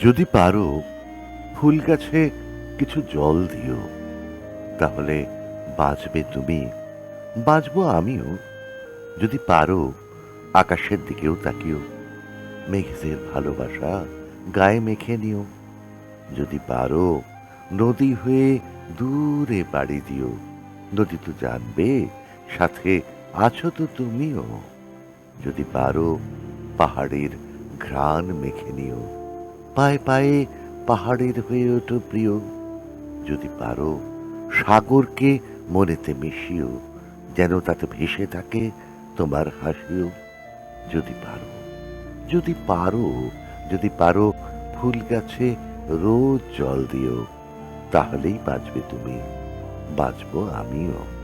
যদি পারো, ফুল গাছে কিছু জল দিও। তাহলে বাঁচবে তুমি। বাঁচবো আমিও। যদি পারো, আকাশের দিকেও তাকিও। মেঘেদের ভালোবাসা গায়ে মেখে নিও। যদি পারো, নদী হয়ে দূরে বাড়ি দিও। নদী তো জানবে, সাথে আছো তো তুমিও। যদি পারো, পাহাড়ের ঘ্রাণ মেখে নিও। পায়ে পায়ে পাহাড়ের হয়ে ওঠো প্রিয়। যদি পারো, সাগরকে মনেতে মিশিও, যেন তাতে ভেসে থাকে তোমার হাসিও। যদি পারো যদি পারো যদি পারো ফুল গাছে রোজ জল দিও, তাহলেই বাঁচবে তুমি, বাঁচবো আমিও।